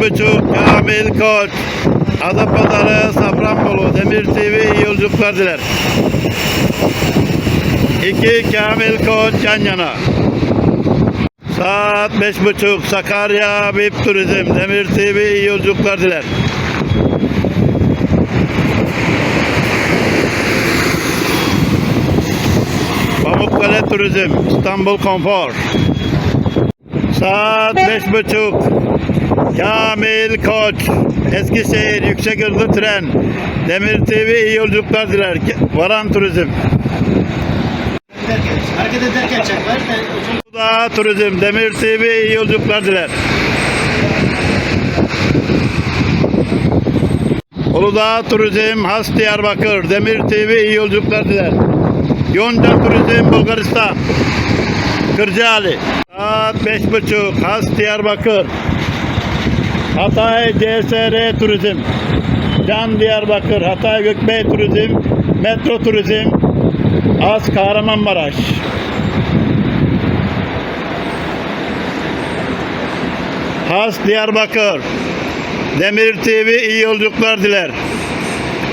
buçuk Kamil Koç. Adapazarı Safranbolu Demir TV iyi yolculuklar diler. İki Kamil Koç yan yana. Saat beş buçuk Sakarya VIP Turizm Demir TV iyi yolculuklar diler. Pamukkale Turizm İstanbul Konfor. Saat beş buçuk. Kamil Koç. Eskişehir yüksek hızlı tren. Demir TV iyi yolculuklar diler. Varan Turizm. Hareket ederken de uzun Uludağ Turizm. Demir TV iyi yolculuklar diler. Uludağ Turizm Has Diyarbakır. Demir TV iyi yolculuklar diler. Yonca Turizm Bulgaristan. Kırcaali. Saat beş buçuk. Has Diyarbakır. Hatay CSR Turizm. Can Diyarbakır. Hatay Gökbey Turizm. Metro Turizm. Az Kahramanmaraş. Has Diyarbakır. Demir TV iyi yolculuklar diler.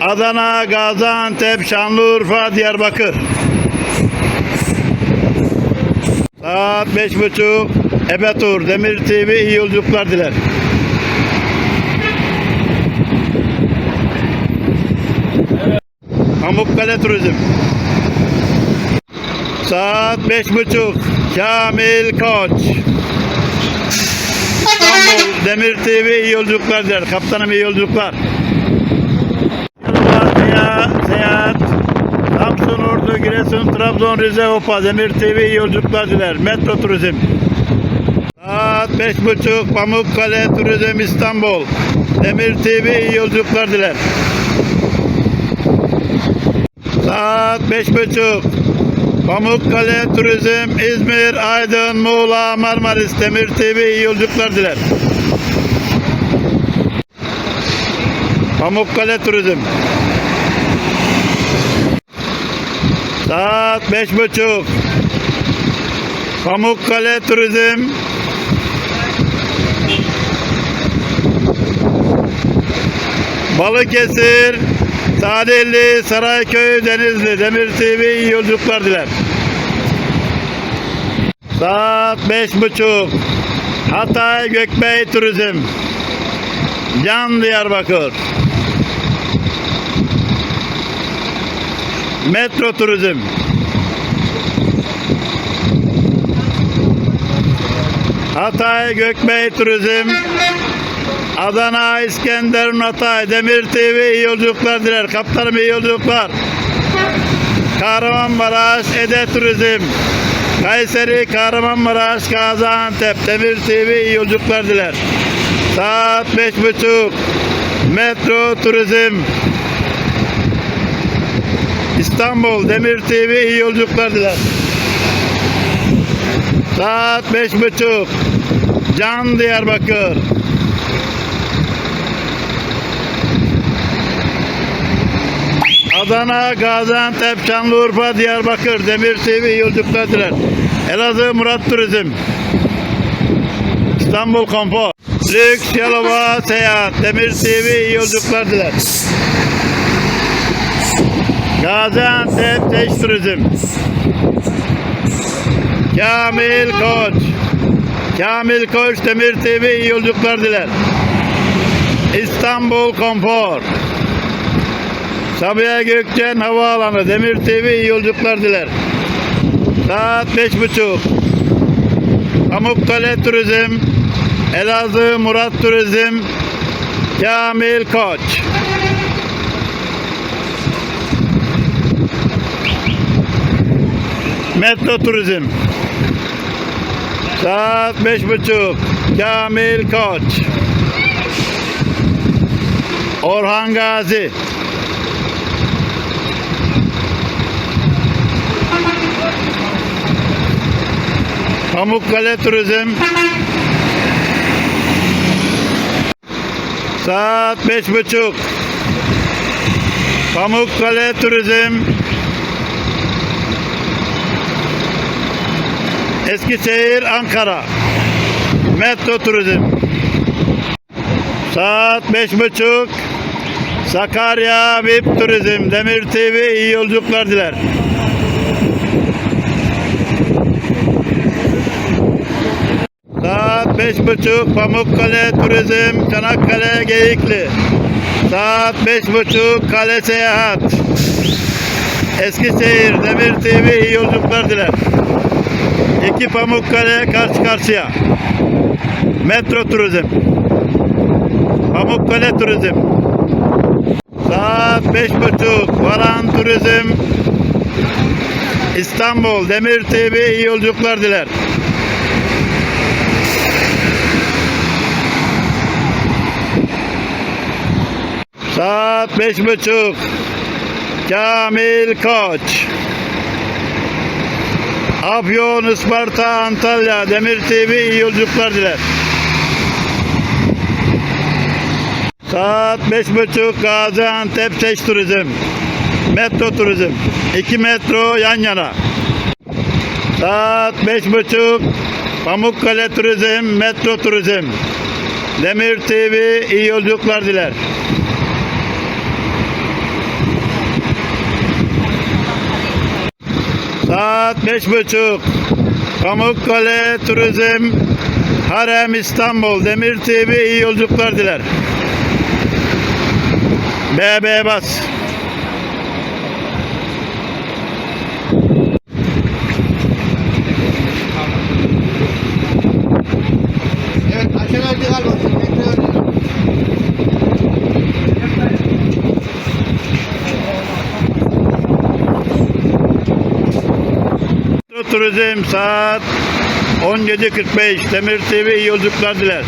Adana, Gaziantep, Şanlıurfa, Diyarbakır. Saat beş buçuk. Ebetur, Demir TV iyi yolculuklar diler. Pamukkale Turizm. Saat beş buçuk. Kamil Koç. İstanbul Demir TV iyi yolculuklar diler. Kaptanım iyi yolculuklar. Seyahat, seyahat. Samsun, Ordu, Giresun, Trabzon, Rize, Hopa, Demir TV iyi yolculuklar diler. Metro Turizm. Saat beş buçuk. Pamukkale Turizm İstanbul. Demir TV iyi yolculuklar diler. Saat beş buçuk. Pamukkale Turizm, İzmir, Aydın, Muğla, Marmaris, Demir TV iyi yolculuklar diler. Pamukkale Turizm. Saat beş buçuk. Pamukkale Turizm. Balıkesir, Sadilli, Sarayköy, Denizli, Demir TV iyi yolculuklar diler. Saat beş buçuk. Hatay Gökbey Turizm. Can Diyarbakır. Metro Turizm. Hatay Gökbey Turizm. Adana, İskenderun, Hatay, Demir TV iyi yolculuklar diler. Kaptanım iyi yolculuklar. Kahramanmaraş, Ede Turizm. Kayseri, Kahramanmaraş, Gaziantep, Demir TV iyi yolculuklar diler. Saat beş buçuk. Metro Turizm. İstanbul, Demir TV iyi yolculuklar diler. Saat beş buçuk. Can Diyarbakır. Adana, Gaziantep, Şanlıurfa, Diyarbakır, Demir TV yolculuklar diler. Elazığ Murat Turizm. İstanbul Konfor. Lüks Yalova Seyahat, Demir TV yolculuklar diler. Gaziantep Teş Turizm. Kamil Koç. Kamil Koç Demir TV yolculuklar diler. İstanbul Konfor. Sabiha Gökçen Havaalanı Demir TV iyi yolculuklar diler. Saat beş buçuk. Pamukkale Turizm. Elazığ Murat Turizm. Kamil Koç. Metro Turizm. Saat beş buçuk. Kamil Koç. Orhan Gazi. Pamukkale Turizm. Saat beş buçuk. Pamukkale Turizm. Eskişehir, Ankara. Metro Turizm. Saat beş buçuk. Sakarya VIP Turizm. Demir TV iyi yolculuklar diler. Saat beş buçuk Pamukkale Turizm Çanakkale Geyikli. Saat beş buçuk Kale Seyahat. Eskişehir Demir TV iyi yolculuklar diler. İki Pamukkale karşı karşıya. Metro Turizm. Pamukkale Turizm. Saat beş buçuk Varan Turizm. İstanbul Demir TV iyi yolculuklar diler. Saat beş buçuk. Kamil Koç. Afyon, Isparta, Antalya, Demir TV iyi yolculuklar diler. Saat beş buçuk Gaziantep Seç Turizm. Metro Turizm. İki metro yan yana. Saat beş buçuk Pamukkale Turizm, Metro Turizm. Demir TV iyi yolculuklar diler. Saat beş buçuk. Pamukkale Turizm Harem İstanbul Demir TV iyi yolculuklar diler. BB bas. Turizm saat 17.45 Demir TV iyi yolculuklar diler.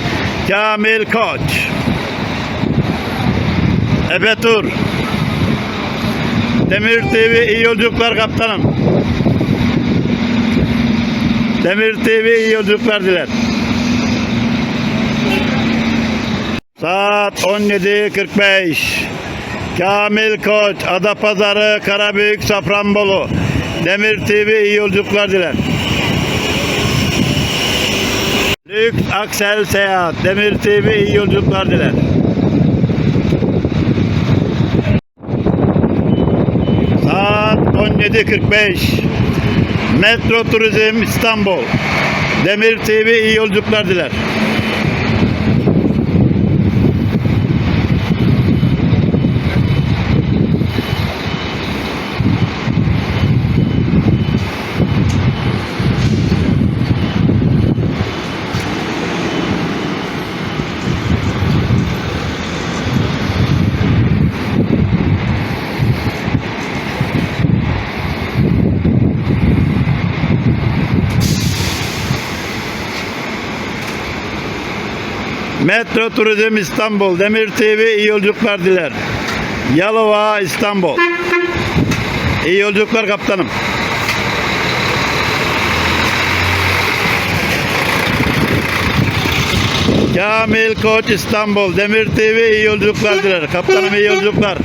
Kamil Koç. Efe Tur. Demir TV iyi yolculuklar kaptanım. Demir TV iyi yolculuklar diler. Saat 17.45 Kamil Koç, Adapazarı, Karabük, Safranbolu. Demir TV iyi yolculuklar diler. Lüks Aksel Seyahat, Demir TV iyi yolculuklar diler. Saat 17.45 Metro Turizm İstanbul. Demir TV iyi yolculuklar diler. Metro Turizm İstanbul, Demir TV iyi yolculuklar diler. Yalova İstanbul. İyi yolculuklar kaptanım. Kamil Koç İstanbul, Demir TV iyi yolculuklar diler. Kaptanım iyi yolculuklar.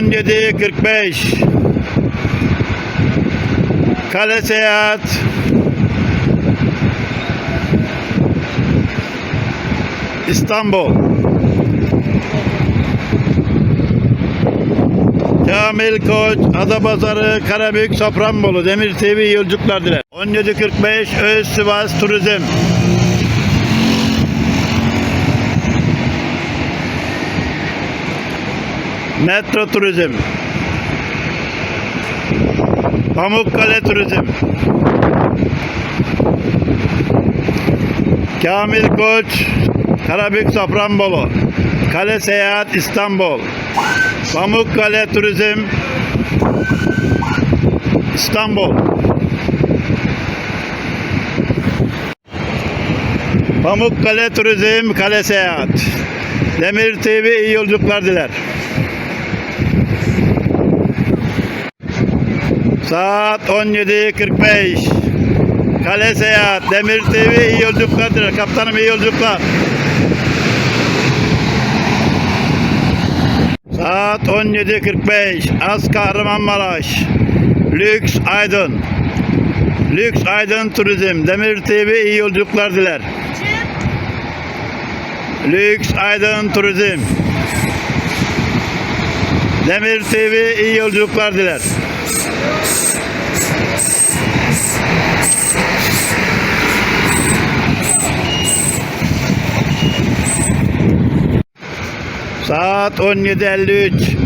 Saat 17.45 Kale Seyahat İstanbul. Kamil Koç, Adapazarı, Karabük, Safranbolu, Demir TV yolculuklar diler. 1745 Öz Sivas Turizm. Metro Turizm. Pamukkale Turizm. Kamil Koç, Karabük Safranbolu, Kale Seyahat İstanbul, Pamukkale Turizm, İstanbul. Pamukkale Turizm, Kale Seyahat. Demir TV iyi yolculuklar diler. Saat 17.45. Kale Seyahat, Demir TV iyi yolculuklar diler. Kaptanım iyi yolculuklar. Saat 17.45. Az Kahramanmaraş. Lüks Aydın. Lüks Aydın Turizm. Demir TV iyi yolculuklar diler. Lüks Aydın Turizm. Demir TV iyi yolculuklar diler. Saat 17.53.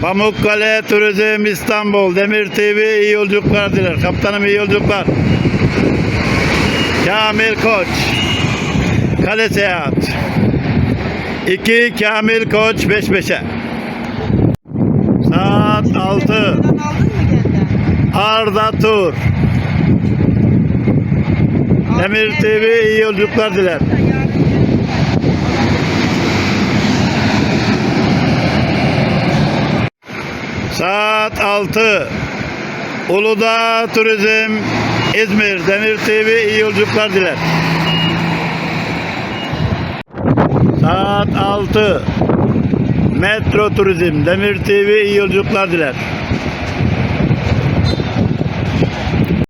Pamukkale Turizm İstanbul. Demir TV iyi yolculuklar diler. Kaptanım iyi yolculuklar. Kamil Koç. Kale Seyahat. 2 Kamil Koç 5 5'e. Saat 6. aldın mı geldi? Arda Tur. Demir TV iyi yolculuklar diler. Saat 6. Uludağ Turizm İzmir Demir TV iyi yolculuklar diler. Saat 6. Metro Turizm Demir TV iyi yolculuklar diler.